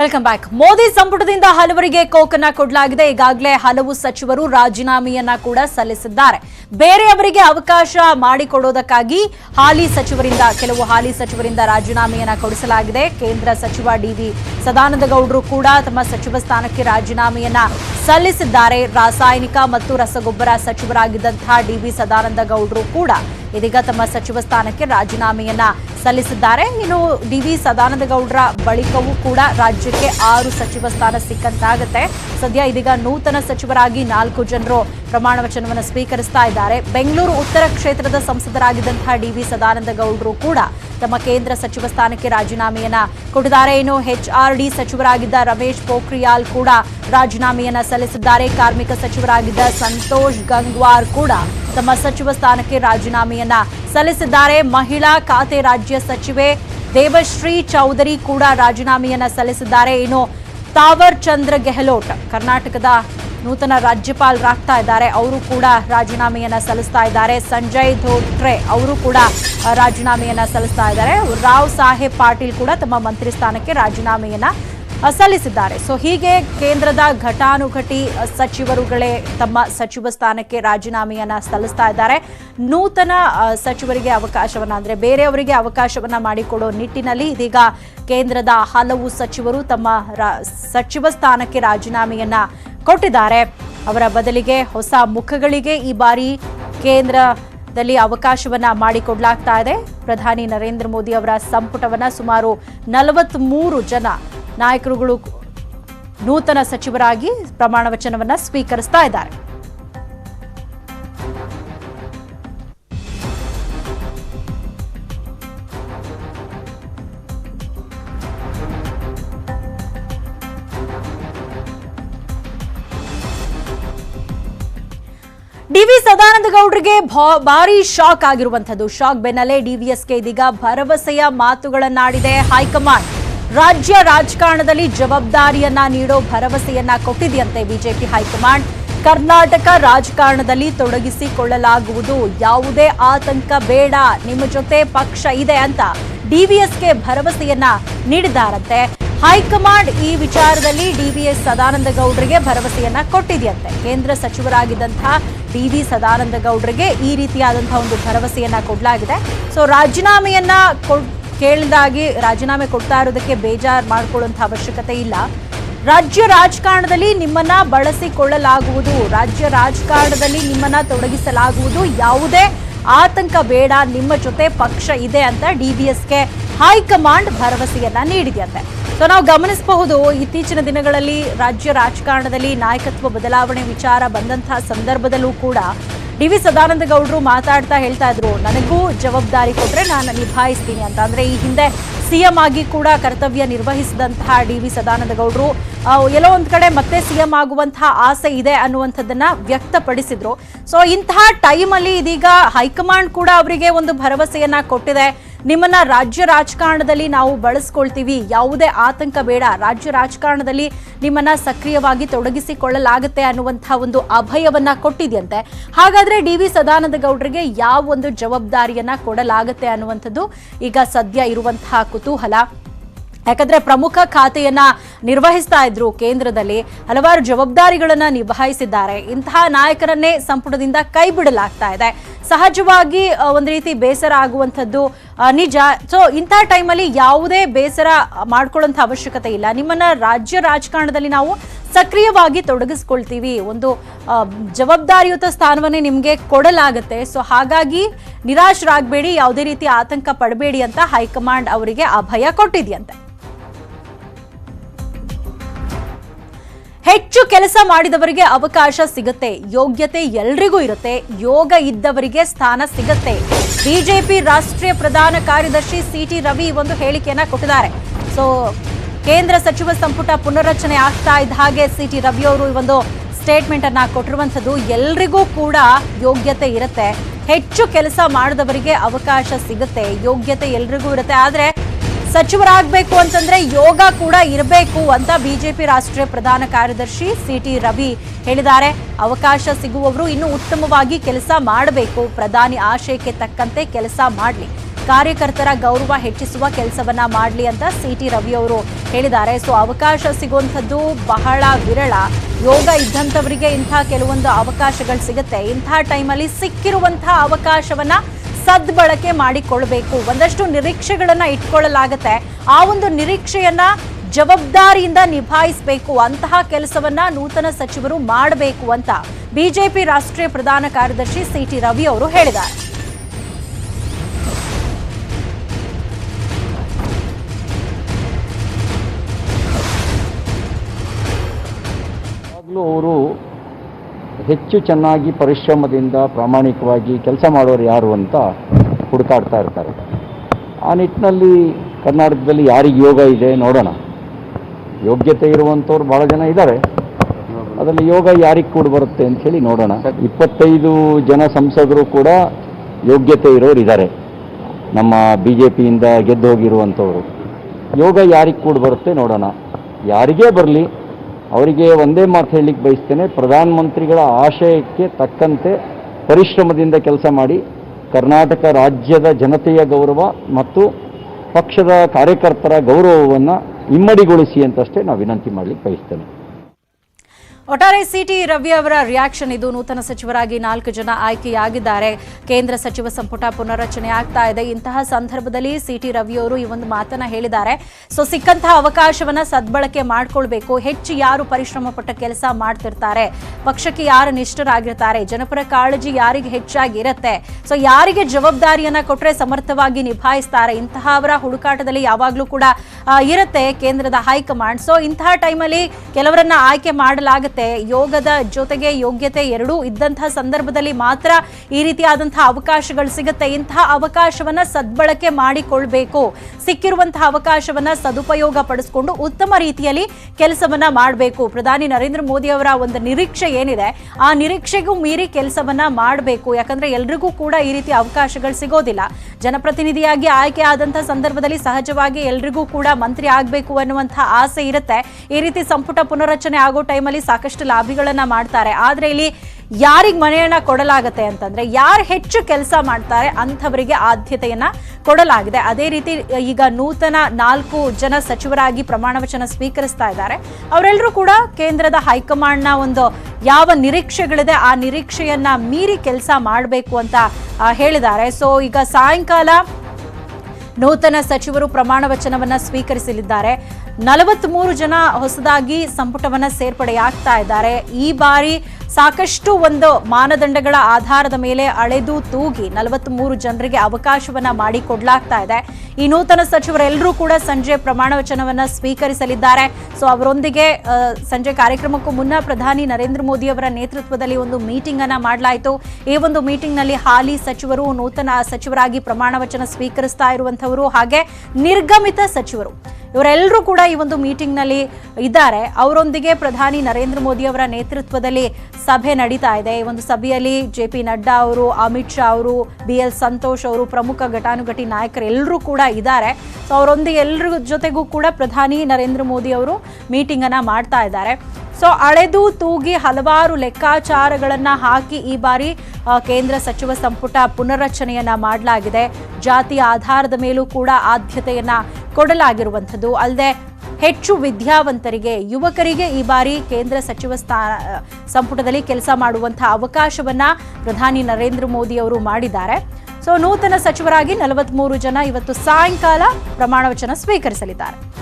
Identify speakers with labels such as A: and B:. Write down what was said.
A: Welcome back Modi ಸಂಪುಟದಿಂದ ಹಲವರಿಗೆ ಕೋಕನ ಕೊಡಲಾಗಿದೆ. ಈಗಾಗಲೇ ಹಲವು ಸಚಿವರು ರಾಜೀನಾಮೆಯನ್ನ ಕೂಡ ಸಲ್ಲಿಸಿದ್ದಾರೆ. ಬೇರೆಯವರಿಗೆ ಅವಕಾಶ ಮಾಡಿಕೊಡೋದಕ್ಕಾಗಿ ಹಾಲಿ ಸಚಿವರಿಂದ, ಕೆಲವು ಹಾಲಿ ಸಚಿವರಿಂದ ರಾಜೀನಾಮೆಯನ್ನ ಕೊಡಿಸಲಾಗಿದೆ. ಕೇಂದ್ರ ಸಚಿವ ಡಿವಿ ಸದಾನಂದ ಗೌಡರು ಕೂಡ ತಮ್ಮ ಸಚಿವ ಸ್ಥಾನಕ್ಕೆ ರಾಜೀನಾಮೆಯನ್ನ ಸಲ್ಲಿಸಿದ್ದಾರೆ. ರಾಸಾಯನಿಕ ಮತ್ತು ರಸಗೊಬ್ಬರ ಸಚಿವರಾಗಿದ್ದಂತಹ ಡಿವಿ ಸದಾನಂದ ಗೌಡರು ಕೂಡ ಇದೀಗ ತಮ್ಮ ಸಚಿವ ಸ್ಥಾನಕ್ಕೆ ರಾಜೀನಾಮೆಯನ್ನ ಸಲ್ಲಿಸಿದ್ದಾರೆ. ಇನ್ನು ಡಿವಿ ಸದಾನಂದ ಸದಾನಂದಗೌಡರ ಬಳಿಕವೂ ಕೂಡ ರಾಜ್ಯಕ್ಕೆ ಆರು ಸಚಿವ ಸ್ಥಾನ ಸಿಕ್ಕಂತಾಗುತ್ತೆ. ಸದ್ಯ ಇದೀಗ ನೂತನ ಸಚಿವರಾಗಿ ನಾಲ್ಕು ಜನರು ಪ್ರಮಾಣ ವಚನವನ್ನು ಸ್ವೀಕರಿಸ್ತಾ ಇದ್ದಾರೆ. ಬೆಂಗಳೂರು ಉತ್ತರ ಕ್ಷೇತ್ರದ ಸಂಸದರಾಗಿದ್ದಂತಹ ಡಿವಿ ಸದಾನಂದ ಗೌಡರು ಕೂಡ ತಮ್ಮ ಕೇಂದ್ರ ಸಚಿವ ಸ್ಥಾನಕ್ಕೆ ರಾಜೀನಾಮೆಯನ್ನ ಕೊಟ್ಟಿದ್ದಾರೆ. ಇನ್ನು ಡಿ ಸಚಿವರಾಗಿದ್ದ ರಮೇಶ್ ಪೋಖ್ರಿಯಾಲ್ ಕೂಡ ರಾಜೀನಾಮೆಯನ್ನ ಸಲ್ಲಿಸಿದ್ದಾರೆ. ಕಾರ್ಮಿಕ ಸಚಿವರಾಗಿದ್ದ ಸಂತೋಷ್ ಗಂಗ್ವಾರ್ ಕೂಡ ತಮ್ಮ ಸಚಿವ ಸ್ಥಾನಕ್ಕೆ ರಾಜೀನಾಮೆಯನ್ನ ಸಲ್ಲಿಸಿದ್ದಾರೆ. ಮಹಿಳಾ ಖಾತೆ ರಾಜ್ಯ ಸಚಿವೆ ದೇವಶ್ರೀ ಚೌಧರಿ ಕೂಡ ರಾಜೀನಾಮೆಯನ್ನ ಸಲ್ಲಿಸಿದ್ದಾರೆ. ಇನ್ನು ತಾವರ್ ಚಂದ್ರ ಗೆಹ್ಲೋಟ್ ಕರ್ನಾಟಕದ ನೂತನ ರಾಜ್ಯಪಾಲರಾಗ್ತಾ ಇದ್ದಾರೆ. ಅವರು ಕೂಡ ರಾಜೀನಾಮೆಯನ್ನ ಸಲ್ಲಿಸ್ತಾ ಇದ್ದಾರೆ. ಸಂಜಯ್ ಧೋಟ್ರೆ ಅವರು ಕೂಡ ರಾಜೀನಾಮೆಯನ್ನ ಸಲ್ಲಿಸ್ತಾ ಇದ್ದಾರೆ. ರಾವ್ ಸಾಹೇಬ್ ಪಾಟೀಲ್ ಕೂಡ ತಮ್ಮ ಮಂತ್ರಿ ಸ್ಥಾನಕ್ಕೆ ರಾಜೀನಾಮೆಯನ್ನ ಸಲ್ಲಿಸಿದ್ದಾರೆ. ಸೊ, ಹೀಗೆ ಕೇಂದ್ರದ ಘಟಾನುಘಟಿ ಸಚಿವರುಗಳೇ ತಮ್ಮ ಸಚಿವ ಸ್ಥಾನಕ್ಕೆ ರಾಜೀನಾಮೆಯನ್ನ ಸಲ್ಲಿಸ್ತಾ ಇದ್ದಾರೆ. ನೂತನ ಸಚಿವರಿಗೆ ಅವಕಾಶವನ್ನ, ಅಂದ್ರೆ ಬೇರೆಯವರಿಗೆ ಅವಕಾಶವನ್ನ ಮಾಡಿಕೊಡೋ ನಿಟ್ಟಿನಲ್ಲಿ ಇದೀಗ ಕೇಂದ್ರದ ಹಲವು ಸಚಿವರು ತಮ್ಮ ಸಚಿವ ಸ್ಥಾನಕ್ಕೆ ರಾಜೀನಾಮೆಯನ್ನ ಕೊಟ್ಟಿದ್ದಾರೆ. ಅವರ ಬದಲಿಗೆ ಹೊಸ ಮುಖಗಳಿಗೆ ಈ ಬಾರಿ ಕೇಂದ್ರದಲ್ಲಿ ಅವಕಾಶವನ್ನ ಮಾಡಿಕೊಡ್ಲಾಗ್ತಾ ಇದೆ. ಪ್ರಧಾನಿ ನರೇಂದ್ರ ಮೋದಿ ಅವರ ಸಂಪುಟವನ್ನ ಸುಮಾರು ನಲವತ್ಮೂರು ಜನ ನಾಯಕರುಗಳು ನೂತನ ಸಚಿವರಾಗಿ ಪ್ರಮಾಣ ವಚನವನ್ನ ಸ್ವೀಕರಿಸ್ತಾ ಇದ್ದಾರೆ. ಡಿವಿ ಸದಾನಂದ ಗೌಡರಿಗೆ ಭಾರಿ ಶಾಕ್ ಆಗಿರುವಂತದ್ದು ಶಾಕ್ ಬೆನ್ನಲ್ಲೇ ಡಿವಿಎಸ್ಗೆ ಇದೀಗ ಭರವಸೆಯ ಮಾತುಗಳನ್ನಾಡಿದೆ ಹೈಕಮಾಂಡ್. ರಾಜ್ಯ ರಾಜಕಾರಣದಲ್ಲಿ ಜವಾಬ್ದಾರಿಯನ್ನ ನೀಡೋ ಭರವಸೆಯನ್ನ ಕೊಟ್ಟಿದೆಯಂತೆ ಬಿಜೆಪಿ ಹೈಕಮಾಂಡ್. ಕರ್ನಾಟಕ ರಾಜಕಾರಣದಲ್ಲಿ ತೊಡಗಿಸಿಕೊಳ್ಳಲಾಗುವುದು. ಯಾವುದೇ ಆತಂಕ ಬೇಡ, ನಿಮ್ಮ ಜೊತೆ ಪಕ್ಷ ಇದೆ ಅಂತ ಡಿವಿಎಸ್ಗೆ ಭರವಸೆಯನ್ನ ನೀಡಿದ್ದಾರಂತೆ ಹೈಕಮಾಂಡ್ ಈ ವಿಚಾರದಲ್ಲಿ ಡಿವಿಎಸ್ ಸದಾನಂದ ಗೌಡರಿಗೆ ಭರವಸೆಯನ್ನ ಕೊಟ್ಟಿದೆಯಂತೆ. ಕೇಂದ್ರ ಸಚಿವರಾಗಿದ್ದಂತಹ ಡಿವಿ ಸದಾನಂದ ಗೌಡರಿಗೆ ಈ ರೀತಿಯಾದಂತಹ ಒಂದು ಭರವಸೆಯನ್ನ ಕೊಡಲಾಗಿದೆ. ಸೊ, ರಾಜೀನಾಮೆಯನ್ನ ಕೇಳಿದಾಗಿ ರಾಜೀನಾಮೆ ಕೊಡ್ತಾ ಇರೋದಕ್ಕೆ ಬೇಜಾರು ಮಾಡ್ಕೊಳ್ಳುವಂಥ ಅವಶ್ಯಕತೆ ಇಲ್ಲ. ರಾಜ್ಯ ರಾಜಕಾರಣದಲ್ಲಿ ನಿಮ್ಮನ್ನ ಬಳಸಿಕೊಳ್ಳಲಾಗುವುದು. ರಾಜ್ಯ ರಾಜಕಾರಣದಲ್ಲಿ ನಿಮ್ಮನ್ನ ತೊಡಗಿಸಲಾಗುವುದು. ಯಾವುದೇ ಆತಂಕ ಬೇಡ, ನಿಮ್ಮ ಜೊತೆ ಪಕ್ಷ ಇದೆ ಅಂತ ಡಿಬಿಎಸ್ಗೆ ಹೈಕಮಾಂಡ್ ಭರವಸೆಯನ್ನ ನೀಡಿದೆಯಂತೆ. ಸೊ, ನಾವು ಗಮನಿಸಬಹುದು, ಇತ್ತೀಚಿನ ದಿನಗಳಲ್ಲಿ ರಾಜ್ಯ ರಾಜಕಾರಣದಲ್ಲಿ ನಾಯಕತ್ವ ಬದಲಾವಣೆ ವಿಚಾರ ಬಂದಂತಹ ಸಂದರ್ಭದಲ್ಲೂ ಕೂಡ ಡಿ ವಿ ಸದಾನಂದ ಗೌಡರು ಮಾತಾಡ್ತಾ ಹೇಳ್ತಾ ಇದ್ರು ನನಗೂ ಜವಾಬ್ದಾರಿ ಕೊಟ್ರೆ ನಾನು ನಿಭಾಯಿಸ್ತೀನಿ ಅಂತ. ಅಂದರೆ ಈ ಹಿಂದೆ ಸಿಎಂ ಆಗಿ ಕೂಡ ಕರ್ತವ್ಯ ನಿರ್ವಹಿಸಿದಂತಹ ಡಿ ವಿ ಸದಾನಂದ ಗೌಡರು ಆ, ಎಲ್ಲೋ ಒಂದು ಕಡೆ ಮತ್ತೆ ಸಿಎಂ ಆಗುವಂತಹ ಆಸೆ ಇದೆ ಅನ್ನುವಂಥದ್ದನ್ನ ವ್ಯಕ್ತಪಡಿಸಿದ್ರು. ಸೊ ಇಂತಹ ಟೈಮಲ್ಲಿ ಇದೀಗ ಹೈಕಮಾಂಡ್ ಕೂಡ ಅವರಿಗೆ ಒಂದು ಭರವಸೆಯನ್ನ ಕೊಟ್ಟಿದೆ. ನಿಮ್ಮನ್ನ ರಾಜ್ಯ ರಾಜಕಾರಣದಲ್ಲಿ ನಾವು ಬಳಸ್ಕೊಳ್ತೀವಿ. ಯಾವುದೇ ಆತಂಕ ಬೇಡ. ರಾಜ್ಯ ರಾಜಕಾರಣದಲ್ಲಿ ನಿಮ್ಮನ್ನ ಸಕ್ರಿಯವಾಗಿ ತೊಡಗಿಸಿಕೊಳ್ಳಲಾಗುತ್ತೆ ಅನ್ನುವಂತಹ ಒಂದು ಅಭಯವನ್ನ ಕೊಟ್ಟಿದೆಯಂತೆ. ಹಾಗಾದ್ರೆ ಡಿ ವಿ ಸದಾನಂದ ಗೌಡರಿಗೆ ಯಾವ ಒಂದು ಜವಾಬ್ದಾರಿಯನ್ನ ಕೊಡಲಾಗುತ್ತೆ ಅನ್ನುವಂಥದ್ದು ಈಗ ಸದ್ಯ ಇರುವಂತಹ ಕುತೂಹಲ. ಯಾಕಂದ್ರೆ ಪ್ರಮುಖ ಖಾತೆಯನ್ನ ನಿರ್ವಹಿಸ್ತಾ ಇದ್ರು ಕೇಂದ್ರದಲ್ಲಿ ಹಲವಾರು ಜವಾಬ್ದಾರಿಗಳನ್ನ ನಿಭಾಯಿಸಿದ್ದಾರೆ. ಇಂತಹ ನಾಯಕರನ್ನೇ ಸಂಪುಟದಿಂದ ಕೈ ಬಿಡಲಾಗ್ತಾ ಇದೆ. ಸಹಜವಾಗಿ ಆ, ಒಂದು ರೀತಿ ಬೇಸರ ಆಗುವಂಥದ್ದು ಆ, ನಿಜ. ಸೊ ಇಂತಹ ಟೈಮಲ್ಲಿ ಯಾವುದೇ ಬೇಸರ ಮಾಡ್ಕೊಳ್ಳೋಂಥ ಅವಶ್ಯಕತೆ ಇಲ್ಲ. ನಿಮ್ಮನ್ನ ರಾಜ್ಯ ರಾಜಕಾರಣದಲ್ಲಿ ನಾವು ಸಕ್ರಿಯವಾಗಿ ತೊಡಗಿಸ್ಕೊಳ್ತೀವಿ. ಒಂದು ಜವಾಬ್ದಾರಿಯುತ ಸ್ಥಾನವನ್ನೇ ನಿಮಗೆ ಕೊಡಲಾಗುತ್ತೆ. ಸೊ ಹಾಗಾಗಿ ನಿರಾಶರಾಗಬೇಡಿ ಯಾವುದೇ ರೀತಿ ಆತಂಕ ಪಡಬೇಡಿ ಅಂತ ಹೈಕಮಾಂಡ್ ಅವರಿಗೆ ಅಭಯ ಕೊಟ್ಟಿದೆಯಂತೆ. ಹೆಚ್ಚು ಕೆಲಸ ಮಾಡಿದವರಿಗೆ ಅವಕಾಶ ಸಿಗುತ್ತೆ. ಯೋಗ್ಯತೆ ಎಲ್ರಿಗೂ ಇರುತ್ತೆ. ಯೋಗ ಇದ್ದವರಿಗೆ ಸ್ಥಾನ ಸಿಗುತ್ತೆ. ಬಿಜೆಪಿ ರಾಷ್ಟ್ರೀಯ ಪ್ರಧಾನ ಕಾರ್ಯದರ್ಶಿ ಸಿಟಿ ರವಿ ಒಂದು ಹೇಳಿಕೆಯನ್ನ ಕೊಟ್ಟಿದ್ದಾರೆ. ಸೊ ಕೇಂದ್ರ ಸಚಿವ ಸಂಪುಟ ಪುನರ್ರಚನೆ ಆಗ್ತಾ ಇದ್ದ ಹಾಗೆ ಸಿಟಿ ರವಿ ಅವರು ಈ ಒಂದು ಸ್ಟೇಟ್ಮೆಂಟ್ ಅನ್ನ ಕೊಟ್ಟಿರುವಂಥದ್ದು ಎಲ್ರಿಗೂ ಕೂಡ ಯೋಗ್ಯತೆ ಇರುತ್ತೆ. ಹೆಚ್ಚು ಕೆಲಸ ಮಾಡಿದವರಿಗೆ ಅವಕಾಶ ಸಿಗುತ್ತೆ. ಯೋಗ್ಯತೆ ಎಲ್ರಿಗೂ ಇರುತ್ತೆ. ಆದ್ರೆ ಸಚಿವರಾಗಬೇಕು ಅಂತಂದ್ರೆ ಯೋಗ ಕೂಡ ಇರಬೇಕು ಅಂತ ಬಿಜೆಪಿ ರಾಷ್ಟ್ರೀಯ ಪ್ರಧಾನ ಕಾರ್ಯದರ್ಶಿ ಸಿಟಿ ರವಿ ಹೇಳಿದ್ದಾರೆ. ಅವಕಾಶ ಸಿಗುವವರು ಇನ್ನೂ ಉತ್ತಮವಾಗಿ ಕೆಲಸ ಮಾಡಬೇಕು. ಪ್ರಧಾನಿ ಆಶಯಕ್ಕೆ ತಕ್ಕಂತೆ ಕೆಲಸ ಮಾಡಲಿ. ಕಾರ್ಯಕರ್ತರ ಗೌರವ ಹೆಚ್ಚಿಸುವ ಕೆಲಸವನ್ನ ಮಾಡಲಿ ಅಂತ ಸಿ ಟಿ ರವಿ ಅವರು ಹೇಳಿದ್ದಾರೆ. ಸೊ, ಅವಕಾಶ ಸಿಗುವಂಥದ್ದು ಬಹಳ ವಿರಳ. ಯೋಗ ಇದ್ದಂಥವರಿಗೆ ಇಂಥ ಕೆಲವೊಂದು ಅವಕಾಶಗಳು ಸಿಗುತ್ತೆ. ಇಂಥ ಟೈಮಲ್ಲಿ ಸಿಕ್ಕಿರುವಂತಹ ಅವಕಾಶವನ್ನ ಸದ್ಬಳಕೆ ಮಾಡಿಕೊಳ್ಬೇಕು ಒಂದಷ್ಟು ನಿರೀಕ್ಷೆಗಳನ್ನ ಇಟ್ಕೊಳ್ಳಲಾಗತ್ತೆ. ಆ ಒಂದು ನಿರೀಕ್ಷೆಯನ್ನ ಜವಾಬ್ದಾರಿಯಿಂದ ನಿಭಾಯಿಸಬೇಕು. ಅಂತಹ ಕೆಲಸವನ್ನ ನೂತನ ಸಚಿವರು ಮಾಡಬೇಕು ಅಂತ ಬಿಜೆಪಿ ರಾಷ್ಟ್ರೀಯ ಪ್ರಧಾನ ಕಾರ್ಯದರ್ಶಿ ಸಿ ಟಿ ರವಿ ಅವರು ಹೇಳಿದ್ದಾರೆ.
B: ಅವರು ಹೆಚ್ಚು ಚೆನ್ನಾಗಿ ಪರಿಶ್ರಮದಿಂದ ಪ್ರಾಮಾಣಿಕವಾಗಿ ಕೆಲಸ ಮಾಡೋರು ಯಾರು ಅಂತ ಹುಡುಕಾಡ್ತಾ ಇರ್ತಾರೆ. ಆ ನಿಟ್ಟಿನಲ್ಲಿ ಕರ್ನಾಟಕದಲ್ಲಿ ಯಾರಿಗೆ ಯೋಗ ಇದೆ ನೋಡೋಣ. ಯೋಗ್ಯತೆ ಇರುವಂಥವ್ರು ಭಾಳ ಜನ ಇದ್ದಾರೆ ಅದರಲ್ಲಿ ಯೋಗ ಯಾರಿಗೆ ಕೂಡ ಬರುತ್ತೆ ಅಂತ ಹೇಳಿ ನೋಡೋಣ. ಇಪ್ಪತ್ತೈದು ಜನ ಸಂಸದರು ಕೂಡ ಯೋಗ್ಯತೆ ಇರೋರು ಇದ್ದಾರೆ ನಮ್ಮ ಬಿ ಜೆ ಪಿಯಿಂದ ಗೆದ್ದು ಹೋಗಿರುವಂಥವ್ರು ಯೋಗ ಯಾರಿಗೆ ಕೂಡ ಬರುತ್ತೆ ನೋಡೋಣ. ಯಾರಿಗೇ ಬರಲಿ. ಅವರಿಗೆ ಒಂದೇ ಮಾತು ಹೇಳಲಿಕ್ಕೆ ಬಯಸ್ತೇನೆ, ಪ್ರಧಾನಮಂತ್ರಿಗಳ ಆಶಯಕ್ಕೆ ತಕ್ಕಂತೆ ಪರಿಶ್ರಮದಿಂದ ಕೆಲಸ ಮಾಡಿ, ಕರ್ನಾಟಕ ರಾಜ್ಯದ ಜನತೆಯ ಗೌರವ ಮತ್ತು ಪಕ್ಷದ ಕಾರ್ಯಕರ್ತರ ಗೌರವವನ್ನು ಇಮ್ಮಡಿಗೊಳಿಸಿ ಅಂತಷ್ಟೇ ನಾವು ವಿನಂತಿ ಮಾಡಲಿಕ್ಕೆ ಬಯಸ್ತೇನೆ.
A: ಒಟ್ಟಾರೆ ಸಿಟಿ ರವಿ ಅವರ ರಿಯಾಕ್ಷನ್ ಇದು. ನೂತನ ಸಚಿವರಾಗಿ ನಾಲ್ಕು ಜನ ಆಯ್ಕೆಯಾಗಿದ್ದಾರೆ. ಕೇಂದ್ರ ಸಚಿವ ಸಂಪುಟ ಪುನರ್ರಚನೆ ಆಗ್ತಾ ಇದೆ. ಇಂತಹ ಸಂದರ್ಭದಲ್ಲಿ ಸಿಟಿ ರವಿ ಅವರು ಈ ಒಂದು ಮಾತನ್ನ ಹೇಳಿದ್ದಾರೆ. ಸೊ ಸಿಕ್ಕಂತಹ ಅವಕಾಶವನ್ನ ಸದ್ಬಳಕೆ ಮಾಡಿಕೊಳ್ಬೇಕು. ಹೆಚ್ಚು ಯಾರು ಪರಿಶ್ರಮ ಪಟ್ಟ ಕೆಲಸ ಮಾಡ್ತಿರ್ತಾರೆ? ಪಕ್ಷಕ್ಕೆ ಯಾರು ನಿಷ್ಠರಾಗಿರ್ತಾರೆ? ಜನಪರ ಕಾಳಜಿ ಯಾರಿಗೆ ಹೆಚ್ಚಾಗಿ ಇರುತ್ತೆ? ಸೊ ಯಾರಿಗೆ ಜವಾಬ್ದಾರಿಯನ್ನ ಕೊಟ್ಟರೆ ಸಮರ್ಥವಾಗಿ ನಿಭಾಯಿಸ್ತಾರೆ? ಇಂತಹ ಅವರ ಹುಡುಕಾಟದಲ್ಲಿ ಯಾವಾಗಲೂ ಕೂಡ ಇರುತ್ತೆ ಕೇಂದ್ರದ ಹೈಕಮಾಂಡ್. ಸೊ ಇಂತಹ ಟೈಮಲ್ಲಿ ಕೆಲವರನ್ನ ಆಯ್ಕೆ ಮಾಡಲಾಗುತ್ತೆ. ಯೋಗದ ಜೊತೆಗೆ ಯೋಗ್ಯತೆ ಎರಡೂ ಇದ್ದಂತಹ ಸಂದರ್ಭದಲ್ಲಿ ಮಾತ್ರ ಈ ರೀತಿಯಾದಂತಹ ಅವಕಾಶಗಳು ಸಿಗುತ್ತೆ. ಇಂತಹ ಅವಕಾಶವನ್ನ ಸದ್ಬಳಕೆ ಮಾಡಿಕೊಳ್ಬೇಕು. ಸಿಕ್ಕಿರುವಂತಹ ಅವಕಾಶವನ್ನ ಸದುಪಯೋಗ ಪಡಿಸಿಕೊಂಡು ಉತ್ತಮ ರೀತಿಯಲ್ಲಿ ಕೆಲಸವನ್ನ ಮಾಡಬೇಕು. ಪ್ರಧಾನಿ ನರೇಂದ್ರ ಮೋದಿ ಅವರ ಒಂದು ನಿರೀಕ್ಷೆ ಏನಿದೆ, ಆ ನಿರೀಕ್ಷೆಗೂ ಮೀರಿ ಕೆಲಸವನ್ನ ಮಾಡಬೇಕು. ಯಾಕಂದ್ರೆ ಎಲ್ರಿಗೂ ಕೂಡ ಈ ರೀತಿ ಅವಕಾಶಗಳು ಸಿಗೋದಿಲ್ಲ. ಜನಪ್ರತಿನಿಧಿಯಾಗಿ ಆಯ್ಕೆ ಆದಂತಹ ಸಂದರ್ಭದಲ್ಲಿ ಸಹಜವಾಗಿ ಎಲ್ರಿಗೂ ಕೂಡ ಮಂತ್ರಿ ಆಗಬೇಕು ಅನ್ನುವಂತಹ ಆಸೆ ಇರುತ್ತೆ. ಈ ರೀತಿ ಸಂಪುಟ ಪುನರಚನೆ ಆಗೋ ಟೈಮಲ್ಲಿ ಸಾಕಷ್ಟು ಲಾಭಿಗಳನ್ನ ಮಾಡ್ತಾರೆ. ಆದ್ರೆ ಇಲ್ಲಿ ಯಾರಿಗೆ ಮನೆಯನ್ನ ಕೊಡಲಾಗತ್ತೆ ಅಂತಂದ್ರೆ ಯಾರು ಹೆಚ್ಚು ಕೆಲಸ ಮಾಡ್ತಾರೆ ಅಂಥವರಿಗೆ ಆದ್ಯತೆಯನ್ನ ಕೊಡಲಾಗಿದೆ. ಅದೇ ರೀತಿ ಈಗ ನೂತನ ನಾಲ್ಕು ಜನ ಸಚಿವರಾಗಿ ಪ್ರಮಾಣ ವಚನ ಸ್ವೀಕರಿಸ್ತಾ ಇದ್ದಾರೆ. ಅವರೆಲ್ಲರೂ ಕೂಡ ಕೇಂದ್ರದ ಹೈಕಮಾಂಡ್ನ ಒಂದು ಯಾವ ನಿರೀಕ್ಷೆಗಳಿದೆ ಆ ನಿರೀಕ್ಷೆಯನ್ನ ಮೀರಿ ಕೆಲಸ ಮಾಡಬೇಕು ಅಂತ ಹೇಳಿದ್ದಾರೆ. ಸೊ, ಈಗ ಸಾಯಂಕಾಲ ನೂತನ ಸಚಿವರು ಪ್ರಮಾಣ ವಚನವನ್ನ ಸ್ವೀಕರಿಸಲಿದ್ದಾರೆ. ನಲವತ್ಮೂರು ಜನ ಹೊಸದಾಗಿ ಸಂಪುಟವನ್ನ ಸೇರ್ಪಡೆಯಾಗ್ತಾ ಇದ್ದಾರೆ. ಈ ಬಾರಿ ಸಾಕಷ್ಟು ಒಂದು ಮಾನದಂಡಗಳ ಆಧಾರದ ಮೇಲೆ ಅಳೆದು ತೂಗಿ ನಲವತ್ಮೂರು ಜನರಿಗೆ ಅವಕಾಶವನ್ನ ಮಾಡಿಕೊಡ್ಲಾಗ್ತಾ ಇದೆ. ಈ ನೂತನ ಸಚಿವರೆಲ್ಲರೂ ಕೂಡ ಸಂಜೆ ಪ್ರಮಾಣ ವಚನವನ್ನ ಸ್ವೀಕರಿಸಲಿದ್ದಾರೆ. ಸೊ ಅವರೊಂದಿಗೆ ಸಂಜೆ ಕಾರ್ಯಕ್ರಮಕ್ಕೂ ಮುನ್ನ ಪ್ರಧಾನಿ ನರೇಂದ್ರ ಮೋದಿ ಅವರ ನೇತೃತ್ವದಲ್ಲಿ ಒಂದು ಮೀಟಿಂಗ್ ಅನ್ನ ಮಾಡಲಾಯಿತು. ಈ ಒಂದು ಮೀಟಿಂಗ್ನಲ್ಲಿ ಹಾಲಿ ಸಚಿವರು, ನೂತನ ಸಚಿವರಾಗಿ ಪ್ರಮಾಣ ವಚನ ಸ್ವೀಕರಿಸ್ತಾ ಇರುವಂತಹವರು ಹಾಗೆ ನಿರ್ಗಮಿತ ಸಚಿವರು. ಇವರೆಲ್ಲರೂ ಕೂಡ ಈ ಒಂದು ಮೀಟಿಂಗ್ನಲ್ಲಿ ಇದ್ದಾರೆ. ಅವರೊಂದಿಗೆ ಪ್ರಧಾನಿ ನರೇಂದ್ರ ಮೋದಿ ಅವರ ನೇತೃತ್ವದಲ್ಲಿ ಸಭೆ ನಡೀತಾ ಇದೆ. ಈ ಒಂದು ಸಭೆಯಲ್ಲಿ ಜೆ ಪಿ ನಡ್ಡಾ ಅವರು, ಅಮಿತ್ ಶಾ ಅವರು, ಬಿ ಎಲ್ ಸಂತೋಷ್ ಅವರು, ಪ್ರಮುಖ ಘಟಾನುಘಟಿ ನಾಯಕರು ಎಲ್ಲರೂ ಕೂಡ ಇದ್ದಾರೆ. ಸೊ ಅವರೊಂದಿಗೆ ಎಲ್ಲರ ಜೊತೆಗೂ ಕೂಡ ಪ್ರಧಾನಿ ನರೇಂದ್ರ ಮೋದಿ ಅವರು ಮೀಟಿಂಗ್ ಅನ್ನ ಮಾಡ್ತಾ ಇದ್ದಾರೆ. ಸೊ ಅಳೆದು ತೂಗಿ ಹಲವಾರು ಲೆಕ್ಕಾಚಾರಗಳನ್ನು ಹಾಕಿ ಈ ಬಾರಿ ಕೇಂದ್ರ ಸಚಿವ ಸಂಪುಟ ಪುನರ್ರಚನೆಯನ್ನು ಮಾಡಲಾಗಿದೆ. ಜಾತಿ ಆಧಾರದ ಮೇಲೂ ಕೂಡ ಆದ್ಯತೆಯನ್ನ ಕೊಡಲಾಗಿರುವಂಥದ್ದು. ಅಲ್ಲದೆ ಹೆಚ್ಚು ವಿದ್ಯಾವಂತರಿಗೆ, ಯುವಕರಿಗೆ ಈ ಬಾರಿ ಕೇಂದ್ರ ಸಚಿವ ಸ್ಥಾನ ಸಂಪುಟದಲ್ಲಿ ಕೆಲಸ ಮಾಡುವಂತಹ ಅವಕಾಶವನ್ನ ಪ್ರಧಾನಿ ನರೇಂದ್ರ ಮೋದಿ ಅವರು ಮಾಡಿದ್ದಾರೆ. ಸೊ, ನೂತನ ಸಚಿವರಾಗಿ ನಲವತ್ಮೂರು ಜನ ಇವತ್ತು ಸಾಯಂಕಾಲ ಪ್ರಮಾಣ ವಚನ ಸ್ವೀಕರಿಸಲಿದ್ದಾರೆ.